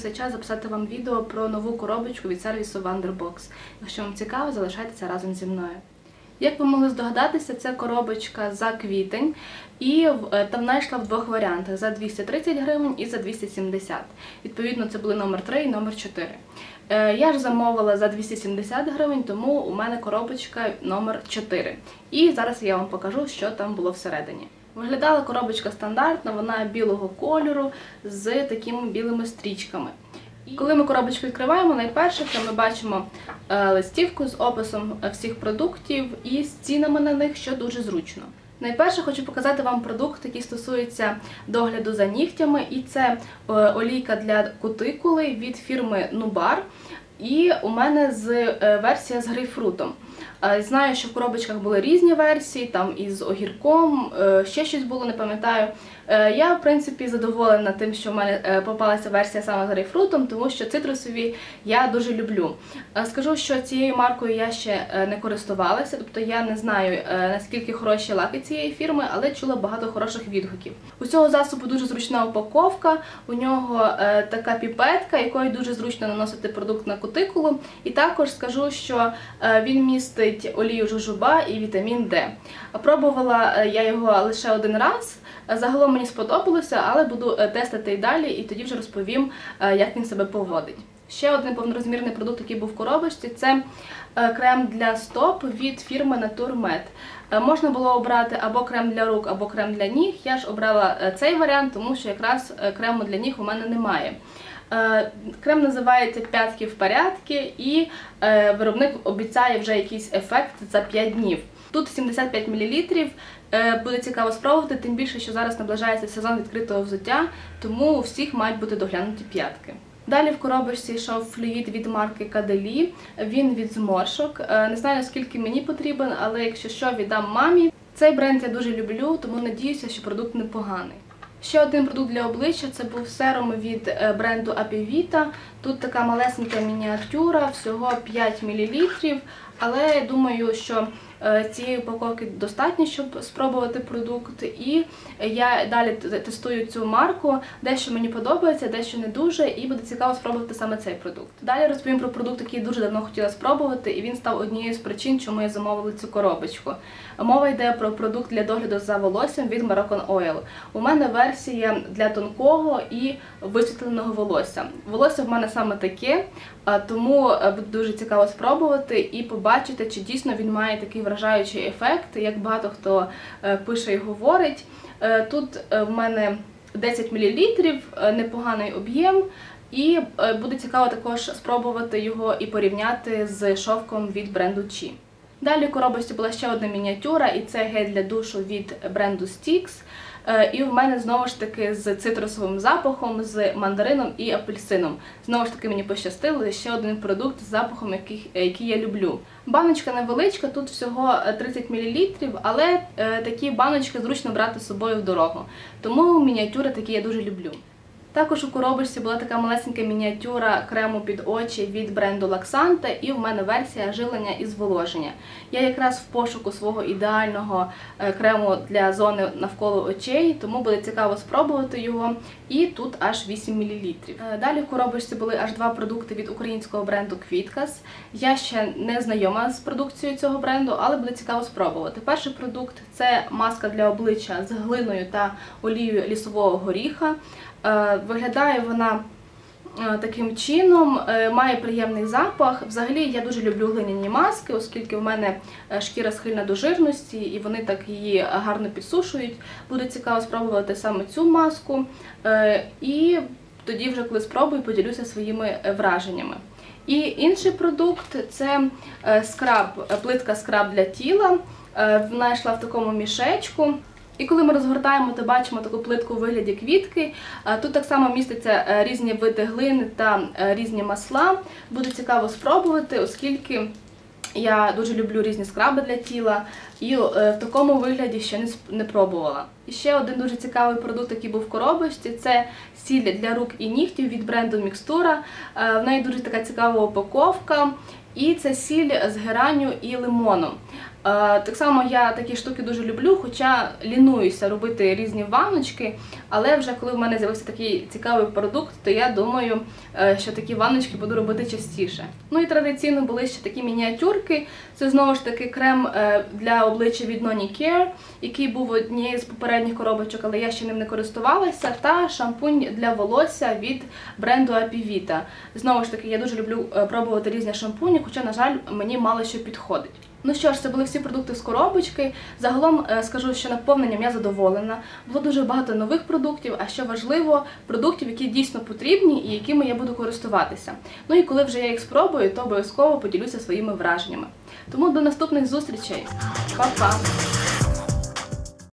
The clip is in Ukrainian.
з'явився час записати вам відео про нову коробочку від сервісу Wonderbox. Якщо вам цікаво, залишайтеся разом зі мною. Як ви могли здогадатися, це коробочка за квітень, і е, та вона йшла в двох варіантах: за 230 гривень і за 270. Відповідно, це були номер 3 і номер 4. Е, Я ж замовила за 270 гривень, тому у мене коробочка номер 4. І зараз я вам покажу, що там було всередині. Виглядала коробочка стандартна, вона білого кольору з такими білими стрічками. Коли ми коробочку відкриваємо, найперше це ми бачимо е, листівку з описом е, всіх продуктів і з цінами на них, що дуже зручно. Найперше хочу показати вам продукт, який стосується догляду за нігтями, і це е, олійка для кутикули від фірми Нубар. І у мене з версія з грейпфрутом. Знаю, що в коробочках були різні версії, там із огірком, е, ще щось було, не пам'ятаю. Е, Я, в принципі, задоволена тим, що в мене е, попалася версія саме з грейпфрутом, тому що цитрусові я дуже люблю. Скажу, що цією маркою я ще не користувалася, тобто я не знаю наскільки хороші лаки цієї фірми, але чула багато хороших відгуків. У цього засобу дуже зручна упаковка, у нього така піпетка, якою дуже зручно наносити продукт на кутикулу. І також скажу, що він містить олію жужуба і вітамін Д. Пробувала е, я його лише один раз. Загалом мені сподобалося, але буду е, тестити і далі, і тоді вже розповім, е, як він себе поводить. Ще один повнорозмірний продукт, який був в коробочці, це крем для стоп від фірми Naturmed. Можна було обрати або крем для рук, або крем для ніг. Я ж обрала цей варіант, тому що якраз крему для ніг у мене немає. Е, Крем називається П'ятки в порядки, і е, виробник обіцяє вже якийсь ефект за 5 днів. Тут 75 мл. Е, Буде цікаво спробувати, тим більше, що зараз наближається сезон відкритого взуття, тому у всіх мають бути доглянуті п'ятки. Далі в коробочці йшов флюїд від марки Каделі. Він від зморшок. Не знаю, скільки мені потрібен, але якщо що, віддам мамі. Цей бренд я дуже люблю, тому надіюся, що продукт непоганий. Ще один продукт для обличчя це був серум від е, бренду Apivita. Тут така малесенька мініатюра, всього 5 мл. Але я думаю, що цієї упаковки достатньо, щоб спробувати продукт. І я далі тестую цю марку. Дещо мені подобається, дещо не дуже, і буде цікаво спробувати саме цей продукт. Далі розповім про продукт, який дуже давно хотіла спробувати, і він став однією з причин, чому я замовила цю коробочку. Мова йде про продукт для догляду за волоссям від Moroccan Oil. У мене версія для тонкого і висвітленого волосся. Волосся в мене саме таке, тому е, буде дуже цікаво спробувати і побачити, чи дійсно він має такий вражаючий ефект, як багато хто е, пише і говорить. Е, Тут е, в мене 10 мл, непоганий об'єм. І буде цікаво також спробувати його і порівняти з шовком від бренду Chi. Далі в коробочці була ще одна мініатюра, і це гель для душу від бренду Stix. Е, І в мене знову ж таки з цитрусовим запахом, з мандарином і апельсином. Знову ж таки мені пощастило ще один продукт з запахом, який, е, який я люблю. Баночка невеличка, тут всього е, 30 мл, але е, такі баночки зручно брати з собою в дорогу. Тому мініатюри такі я дуже люблю. Також у коробочці була така малесенька мініатюра крему під очі від бренду Лаксанта, і в мене версія живлення і зволоження. Я якраз в пошуку свого ідеального е, крему для зони навколо очей, тому буде цікаво спробувати його. І тут аж 8 мл. Е, Далі в коробочці були аж два продукти від українського бренду Квіткас. Я ще не знайома з продукцією цього бренду, але буде цікаво спробувати. Перший продукт це маска для обличчя з глиною та олією лісового горіха. Е, Виглядає вона е, таким чином, е, має приємний запах. Взагалі я дуже люблю глиняні маски, оскільки в мене шкіра схильна до жирності і вони так її гарно підсушують. Буде цікаво спробувати саме цю маску. І тоді, вже коли спробую, поділюся своїми враженнями. І інший продукт це скраб, плитка скраб для тіла. Вона йшла в такому мішечку. І коли ми розгортаємо, то бачимо таку плитку у вигляді квітки. Е, Тут так само містяться е, різні види глини та е, різні масла. Буде цікаво спробувати, оскільки я дуже люблю різні скраби для тіла і в такому вигляді ще не, пробувала. І ще один дуже цікавий продукт, який був в коробочці, це сіль для рук і нігтів від бренду Мікстура. В неї дуже така цікава упаковка. І це сіль з геранню і лимоном. Так само я такі штуки дуже люблю, хоча лінуюся робити різні ванночки, але вже коли в мене з'явився такий цікавий продукт, то я думаю, е, що такі ванночки буду робити частіше. Ну і традиційно були ще такі мініатюрки. Це знову ж таки крем е, для обличчя від Noni Care, який був однією з попередніх коробочок, але я ще ним не користувалася. Та шампунь для волосся від бренду Apivita. Знову ж таки, я дуже люблю е, пробувати різні шампуні, хоча, на жаль, мені мало що підходить. Ну що ж, це були всі продукти з коробочки. Загалом е, скажу, що наповненням я задоволена. Було дуже багато нових продуктів, а що важливо, продуктів, які дійсно потрібні і якими я буду користуватися. Ну і коли вже я їх спробую, то обов'язково поділюся своїми враженнями. Тому до наступних зустрічей. Па-па!